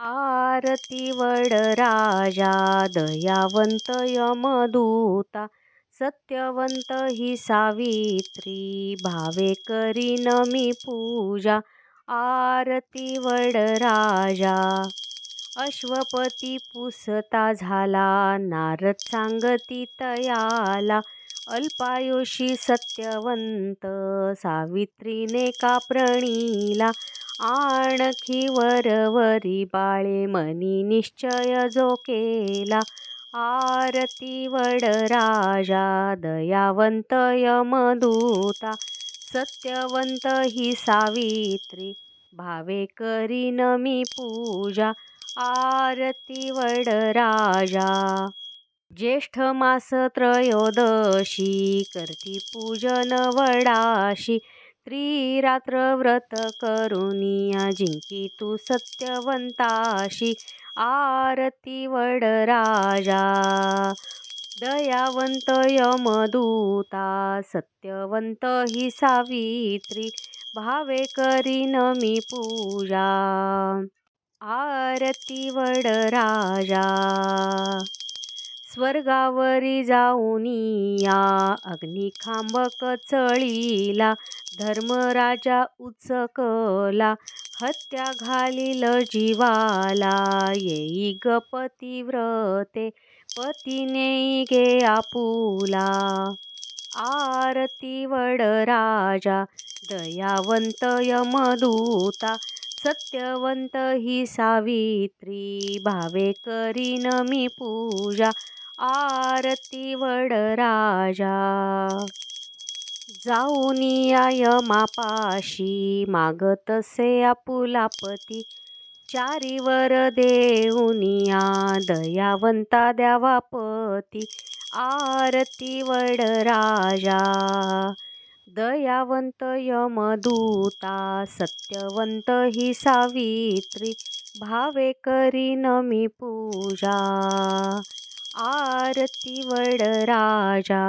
आरती वड राजा दयावंत यमदूता सत्यवंत ही सावित्री भावे करीन मी पूजा आरती वड राजा. अश्वपती पुसता झाला नारद सांगती तयाला अल्पायुषी सत्यवंत सावित्रीने का प्रणीला आणखी वरवरी बाळे मनी निश्चय जो केला आरती वड राजा दयावंत यमदूता. सत्यवंत ही सावित्री भावे करीन मी पूजा. आरती वड राजा ज्येष्ठ मास त्रयोदशी करती पूजन वडाशी. त्रिरात्र व्रत करुनिया जिंकी तू सत्यवंताशी आरती वड राजा. दयावंत यमदूता सत्यवंत ही सावित्री भावे करीन मी पूजा. आरती वड राजा. स्वर्गावरी जाऊनिया अग्निखांबक चळीला धर्मराजा उचकला हत्या घालील जीवाला. येई ग पतिव्रते पतीने गे आपुला. आरती वड राजा दयावंत यमदूता सत्यवंत ही सावित्री. भावे करीन मी पूजा आरती वड जाऊन आय मापाशी मागतसे आपुलापती चारीवर देऊनिया दयावंता द्यावापती आरती वड राजा दयावंत यमदूता सत्यवंत ही सावित्री. भावे करीन मी पूजा आरती वड राजा.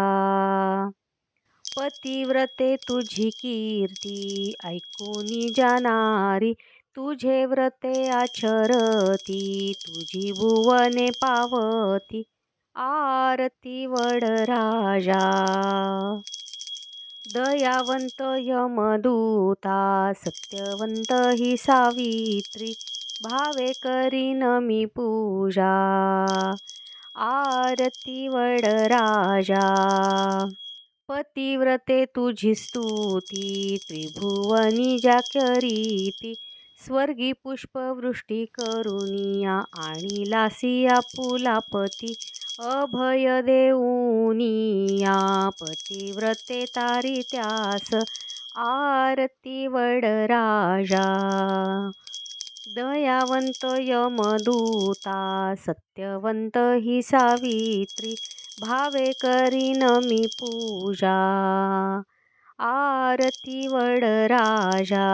पतिव्रते तुझी कीर्ती ऐकूनी जाणारी. तुझे व्रते आचरती तुझी भुवने पावती. आरती वड राजा. दयावंत यमदूता सत्यवंत ही सावित्री. भावे करीन मी पूजा. आरती वड राजा. पतिव्रते तुझी स्तुती त्रिभुवनी ज्या करीती. स्वर्गी पुष्पवृष्टी करुनिया आणि लासिया पुलापती अभय देऊनिया पतिव्रते तारी त्यास. आरती वड राजा. दयावंत यमदूता सत्यवंत ही सावित्री. भावे करीन मी पूजा. आरती वड राजा.